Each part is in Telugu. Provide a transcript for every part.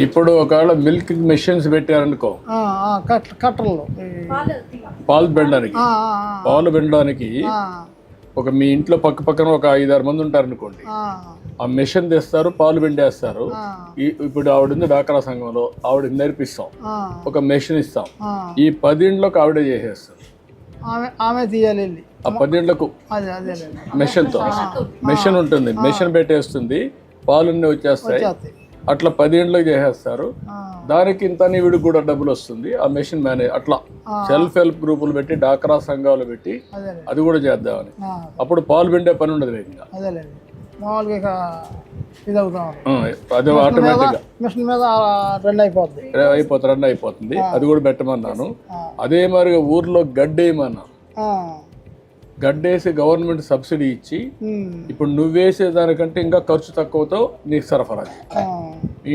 ఇప్పుడు ఒకవేళ మిల్క్ మెషిన్స్ పెట్టారనుకో ఆ, ఆ, కట్ కట్టర్లు. ఈ- పాలు పెండడానికి. ఆ, పాలు పెండడానికి ఆ, ఒక మీ ఇంట్లో పక్క పక్కన ఒక ఐదారు మంది ఉంటారనుకోండి ఆ, ఆ మెషిన్ తెస్తారు పాలు పిండేస్తారు. ఇప్పుడు ఆవిడ ఉంది డాక్రా సంఘంలో ఆవిడ నేర్పిస్తాం. ఒక మెషిన్ ఇస్తాం. ఈ పదింట్లోకి ఆవిడే చేసేస్తారు. ఆమె తీయాలి ఆ పదింట్లకు అదే అదే మెషిన్తో మెషిన్ ఉంటుంది. మెషిన్ పెట్టేస్తుంది. పాలున్నీ వచ్చేస్తాయి. చేస్తాయి అట్లా పదింట్లోకి చేసేస్తారు. దానికి ఇంత వీడికి కూడా డబ్బులు వస్తుంది. ఆ మెషిన్ మేనేజ్ అట్లా. సెల్ఫ్ హెల్ప్ గ్రూపులు పెట్టి డాక్రా సంఘాలు పెట్టి అది కూడా చేద్దామని. అప్పుడు పాలు పిండే పని ఉండదు ఇంకా. మామూలుగా ఇది అది ఆటోమేటిక్గా మిషన్ మీద రెండు అయిపోద్ది. అయిపోతుంది రన్ అయిపోతుంది. అది కూడా పెట్టమన్నాను. అదే మరి ఊర్లో గడ్డేయమన్నా. గడ్డేసి గవర్నమెంట్ సబ్సిడీ ఇచ్చి ఇప్పుడు నువ్వేసే దానికంటే ఇంకా ఖర్చు తక్కువతో నీకు సరఫరా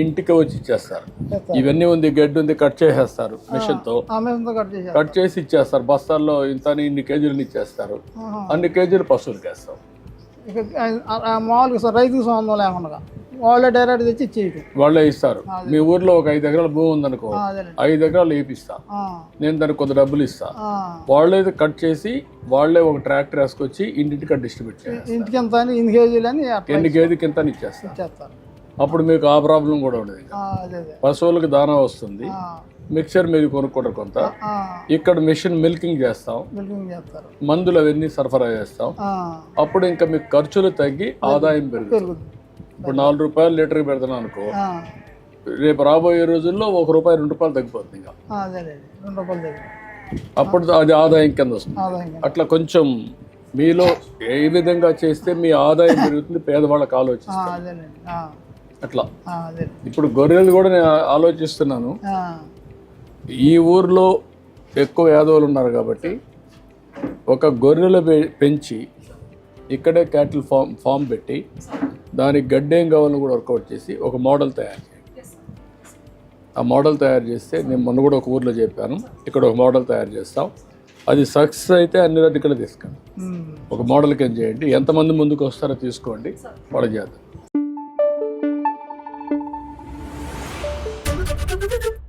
ఇంటికి వచ్చి ఇచ్చేస్తారు. చేస్తారు. ఇవన్నీ ఉంది గడ్డి ఉంది కట్ చేసేస్తారు మిషన్తో ఆ మిషన్తో కట్ చేసి ఇచ్చేస్తారు. బస్తాల్లో ఇంత ఇన్ని కేజీలు ఇచ్చేస్తారు. అన్ని కేజీలు పశువులకి వేస్తాం. మామూలుగా రైతుకు సంబంధం లేకుండా వాళ్ళే డైరెక్ట్ తెచ్చి ఇచ్చేయటం. వాళ్ళే ఇస్తారు. మీ ఊర్లో ఒక ఐదు ఎకరాల భూమి ఉందనుకో ఐదు ఎకరాలు వేపిస్తా. నేను దానికి కొంత డబ్బులు ఇస్తా. వాళ్ళే కట్ చేసి వాళ్ళే ఒక ట్రాక్టర్ వేసుకొచ్చి ఇంటింటికి డిస్ట్రిబ్యూట్ చేస్తారు ఇంటికి ఎంత ఇన్ని కేజీలు అని ఎన్ని కేజీకి ఎంత ఇచ్చేస్తారు. అప్పుడు మీకు ఆ ప్రాబ్లం కూడా ఉండదు. పశువులకు దానా వస్తుంది. మిక్సర్ మీరు కొనుక్కుంటారు కొంత. ఇక్కడ మిషన్ మిల్కింగ్ చేస్తాం. మందులు అవన్నీ సరఫరా చేస్తాం. అప్పుడు ఇంకా మీకు ఖర్చులు తగ్గి ఆదాయం పెరుగుతుంది. ఇప్పుడు నాలుగు రూపాయలు లీటర్కి పెడుతున్నాను అనుకో. రేపు రాబోయే రోజుల్లో ఒక రూపాయి రెండు రూపాయలు తగ్గిపోతుంది ఇంకా. అప్పుడు అది ఆదాయం కింద వస్తుంది. అట్లా కొంచెం మీలో ఏ విధంగా చేస్తే మీ ఆదాయం పెరుగుతుంది పేదవాళ్ళకి ఆలోచిస్తారు. అట్లా. ఇప్పుడు గొర్రెలు కూడా నేను ఆలోచిస్తున్నాను. ఈ ఊర్లో ఎక్కువ యాదవులు ఉన్నారు కాబట్టి ఒక గొర్రెలు పె- పెంచి ఇక్కడే క్యాటిల్ ఫామ్ ఫామ్ పెట్టి దానికి గడ్డేం కావాలని కూడా వర్కౌట్ చేసి ఒక మోడల్ తయారు చేయండి. ఆ మోడల్ తయారు చేస్తే నేను మొన్న కూడా ఒక ఊర్లో చెప్పాను. ఇక్కడ ఒక మోడల్ తయారు చేస్తాం. అది సక్సెస్ అయితే అన్ని రద్దీకలు తీసుకెళ్ళి ఉమ్, ఒక మోడల్ కింద చేయండి? ఎంతమంది ముందుకు వస్తారో తీసుకోండి. వాళ్ళు చేద్దాం どっ!